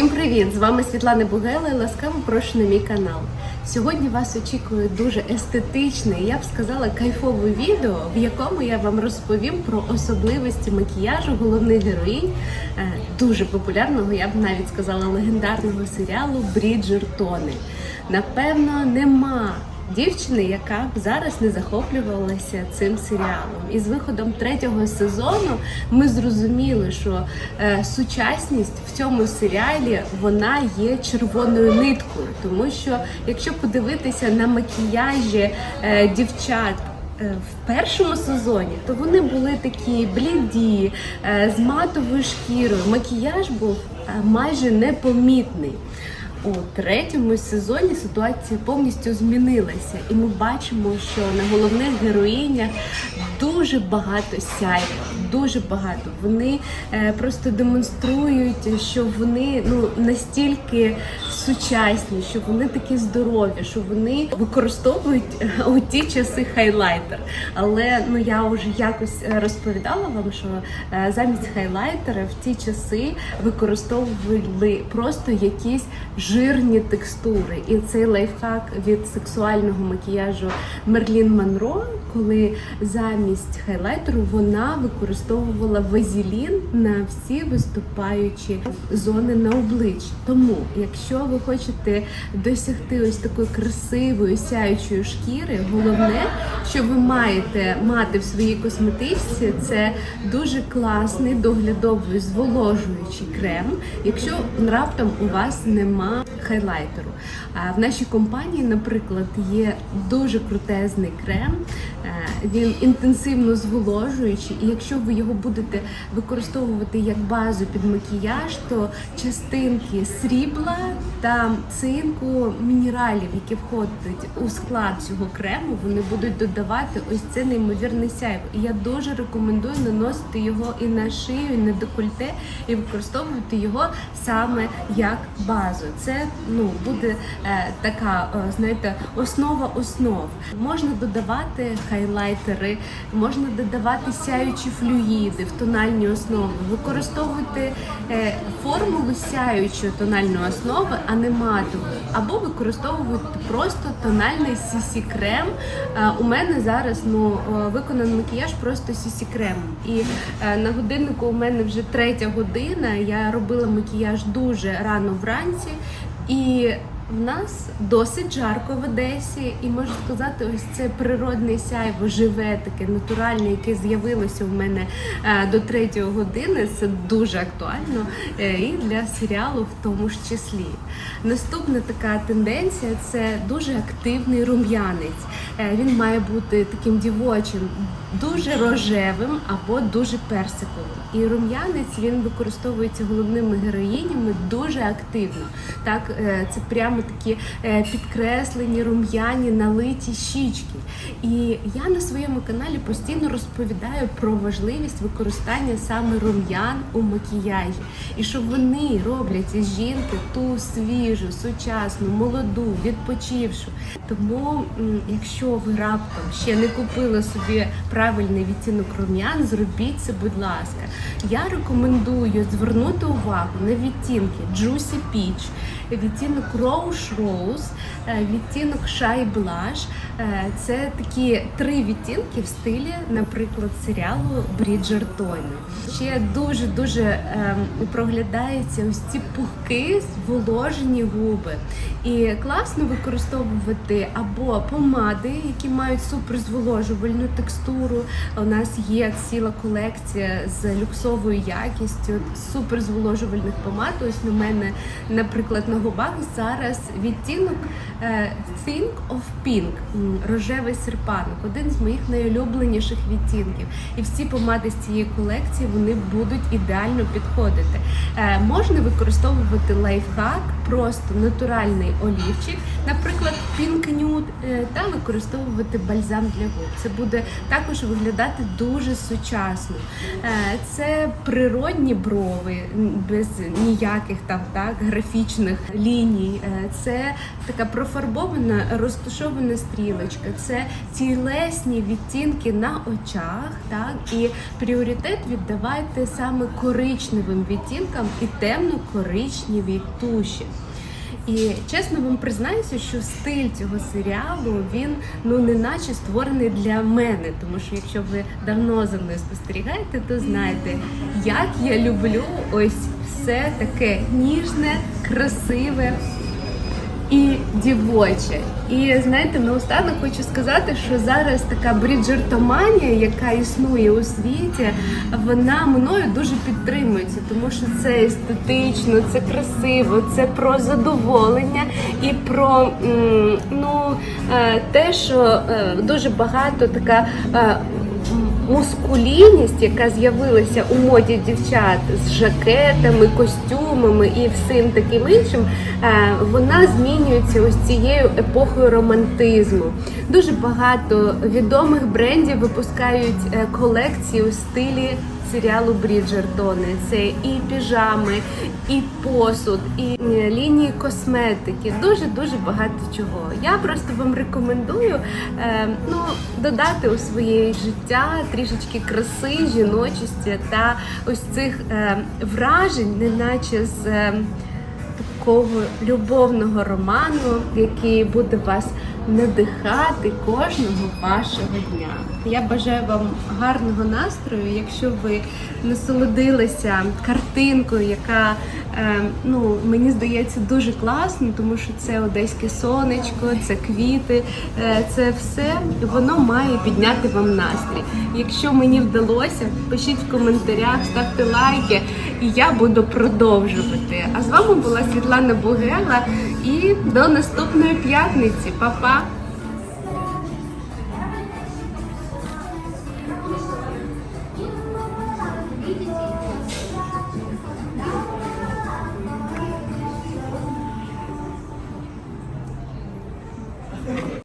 Всім привіт! З вами Світлана Бугела ласкаво прошу на мій канал. Сьогодні вас очікує дуже естетичне, я б сказала, кайфове відео, в якому я вам розповім про особливості макіяжу головних героїнь е, дуже популярного, я б навіть сказала, легендарного серіалу Бріджертони. Напевно, нема дівчини, яка б зараз не захоплювалася цим серіалом. І з виходом третього сезону ми зрозуміли, що е, сучасність в цьому серіалі вона є червоною ниткою, тому що якщо подивитися на макіяжі е, дівчат. е, В першому сезоні то вони були такі бліді, е, з матовою шкірою. Макіяж був е, майже непомітний. У третьому сезоні ситуація повністю змінилася, і ми бачимо, що на головних героїнях дуже багато сяйва, дуже багато. Вони е, просто демонструють, що вони ну настільки сучасні, що вони такі здорові, що вони використовують е, у ті часи хайлайтер. Але ну я вже якось е, розповідала вам, що замість хайлайтера в ті часи використовували просто якісь жирні текстури. І цей лайфхак від сексуального макіяжу Мерлін Монро, коли замість хайлайтеру вона використовувала вазелін на всі виступаючі зони на обличчі. Тому, якщо ви хочете досягти ось такої красивої сяючої шкіри, головне, що ви маєте мати в своїй косметичці, це дуже класний доглядовий зволожуючий крем, якщо раптом у вас нема хайлайтеру. А в нашій компанії, наприклад, є дуже крутезний крем. Він інтенсивно зволожуючий, і якщо ви його будете використовувати як базу під макіяж, то частинки срібла та цинку мінералів, які входять у склад цього крему, вони будуть додавати ось це неймовірне сяйво. І я дуже рекомендую наносити його і на шию, і на декольте, і використовувати його саме як базу. Це ну буде е, така, е, знаєте, основа основ. Можна додавати хайлайтери, можна додавати сяючі флюїди в тональні основи, використовувати е, формулу сяючої тональної основи, а не матової, або використовувати просто тональний CC крем. Е, у мене зараз ну е, виконаний макіяж просто CC кремом. І е, на годиннику у мене вже третя година. Я робила макіяж дуже рано вранці. І в нас досить жарко в Одесі, і можу сказати, ось це природне сяйво, живе таке натуральне, яке з'явилося у мене е, до третьої години. Це дуже актуально е, і для серіалу в тому ж числі. Наступна така тенденція це дуже активний рум'янець. Е, Він має бути таким дівочим, дуже рожевим або дуже персиковим. І рум'янець він використовується головними героїнями дуже активно. Так, е, це прямо такі е, підкреслені рум'яні налиті щічки. І я на своєму каналі постійно розповідаю про важливість використання саме рум'ян у макіяжі. І що вони роблять із жінки ту свіжу, сучасну, молоду, відпочившу. Тому, якщо ви раптом ще не купили собі правильний відтінок рум'ян, зробіть це, будь ласка. Я рекомендую звернути увагу на відтінки Juicy Peach, відтінок Rose Rose, е, відтінок Shy Blush. Е, Це такі три відтінки в стилі, наприклад, серіалу Бріджертони. Ще дуже дуже проглядаються ось ці пухки, зволожені губи. І класно використовувати або помади, які мають суперзволожувальну текстуру. У нас є ціла колекція з люксовою якістю суперзволожувальних помад. Ось на мене, наприклад, на губах зараз відтінок Think of Pink, рожевий серпанок, один з моїх найулюбленіших відтінків. І всі помади з цієї колекції вони будуть ідеально підходити. Е, Можна використовувати лайфхак, просто натуральний олівчик, наприклад, Pink Nude, е, та використовувати бальзам для губ. Це буде також виглядати дуже сучасно. Е, Це природні брови, без ніяких там так графічних ліній. Е, Це така професійна профарбована розташована стрілочка, це тілесні відтінки на очах, так? І пріоритет віддавайте саме коричневим відтінкам і темно-коричневій туші. І чесно вам признаюся, що стиль цього серіалу він ну не наче створений для мене, тому що якщо ви давно за мною спостерігаєте, то знаєте, як я люблю ось все таке ніжне, красиве і дівоче. І знаєте, наостанок хочу сказати, що зараз така бріджертоманія, яка існує у світі, вона мною дуже підтримується, тому що це естетично, це красиво, це про задоволення і про ну, е, те, що е, дуже багато така. Мускулінність, яка з'явилася у моді дівчат з жакетами, костюмами і всім таким іншим, е, вона змінюється ось цією епохою романтизму. Дуже багато відомих брендів випускають е, колекції у стилі. Серіалу Бріджертони це і піжами, і посуд, і е, лінії косметики. Дуже дуже багато чого. Я просто вам рекомендую е, ну, додати у своє життя трішечки краси, жіночості та ось цих е, вражень, неначе з. Такого любовного роману, який буде вас надихати кожного вашого дня. Я бажаю вам гарного настрою, якщо ви насолодилися картинкою, яка е, ну мені здається дуже класно, тому що це одеське сонечко, це квіти, е, це все воно має підняти вам настрій. Якщо мені вдалося, пишіть в коментарях, ставте лайки, і я буду продовжувати. А з вами була Світлана Бугела і до наступної п'ятниці. Па-па!